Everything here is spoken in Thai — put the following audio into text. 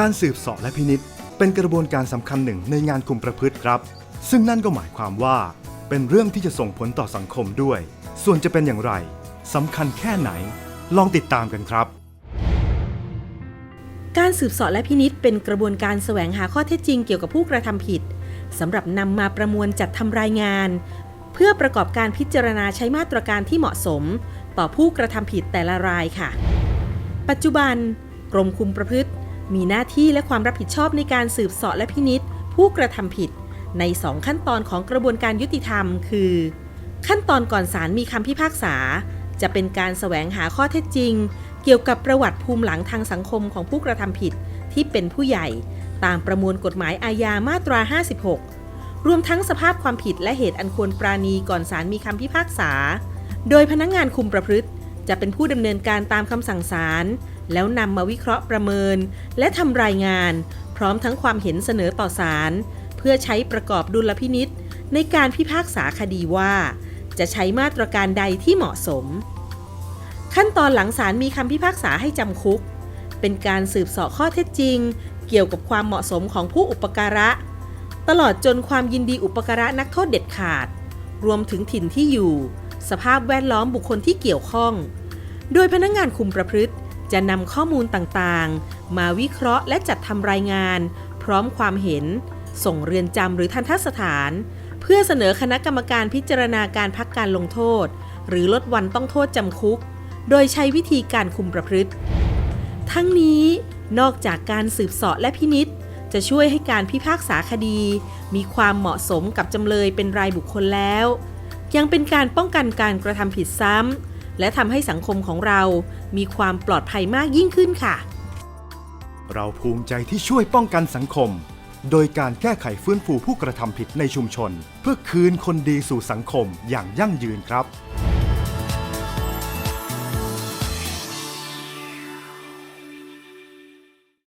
การสืบสอบและพินิษเป็นกระบวนการสำคัญหนึ่งในงานคุมประพฤติครับ ซึ่งนั่นก็หมายความว่า เป็นเรื่องที่จะส่งผลต่อสังคมด้วย ส่วนจะเป็นอย่างไรสำคัญแค่ไหน ลองติดตามกันครับ การสืบสอบและพินิษเป็นกระบวนการแสวงหาข้อเท็จจริงเกี่ยวกับผู้กระทำผิดสำหรับนำมาประมวลจัดทำรายงาน เพื่อประกอบการพิจารณาใช้มาตรการที่เหมาะสม ต่อผู้กระทำผิดแต่ละรายค่ะ ปัจจุบัน กรมคุมประพฤติ มีหน้าที่และความรับผิดชอบในการสืบเสอบและพินิษผู้กระทำผิด ใน 2 ขั้นตอนของกระบวนการยุติธรรม คือ ขั้นตอนก่อนศาลมีคำพิพากษา จะเป็นการแสวงหาข้อเท็จจริง เกี่ยวกับประวัติภูมิหลังทางสังคมของผู้กระทำผิดที่เป็นผู้ใหญ่ ตามประมวลกฎหมายอาญามาตรา 56 รวมทั้งสภาพความผิดและเหตุอันควรปราณีก่อนศาลมีคำพิพากษา โดยพนักงงานคุมประพฤติ จะเป็นผู้ดำเนินการตามคำสั่งศาล แล้วนำมาวิเคราะห์ประเมิน และทำรายงาน พร้อมทั้งความเห็นเสนอต่อศาลเพื่อใช้ประกอบดุลพินิษในการพิพากษาคดีว่า จะใช้มาตรการใดที่เหมาะสม ขั้นตอนหลังศาลมีคำพิพากษาให้จำคุก เป็นการสืบเสาะข้อเท็จจริง เกี่ยวกับความเหมาะสมของผู้อุปการะ ตลอดจนความยินดีอุปการะนักโทษเด็ดขาด รวมถึงถิ่นที่อยู่ สภาพแวดล้อมบุคคลที่เกี่ยวข้อง โดยพนักงานคุมประพฤติ จะนำข้อมูลต่างๆ มาวิเคราะห์และจัดทำรายงาน พร้อมความเห็น ส่งเรือนจำหรือทันทสถาน เพื่อเสนอคณะกรรมการพิจารณาการพักการลงโทษ หรือลดวันต้องโทษจำคุก โดยใช้วิธีการคุมประพฤติ ทั้งนี้นอกจากการสืบเสาะและพินิษจะช่วยให้การพิพากษาคดี มีความเหมาะสมกับจำเลยเป็นรายบุคคลแล้ว ยังเป็นการป้องกันการกระทำผิดซ้ำ และทำให้สังคมของเรามีความปลอดภัยมากยิ่งขึ้นค่ะ เราภูมิใจที่ช่วยป้องกันสังคม โดยการแก้ไขฟื้นฟูผู้กระทำผิดในชุมชน เพื่อคืนคนดีสู่สังคมอย่างยั่งยืนครับ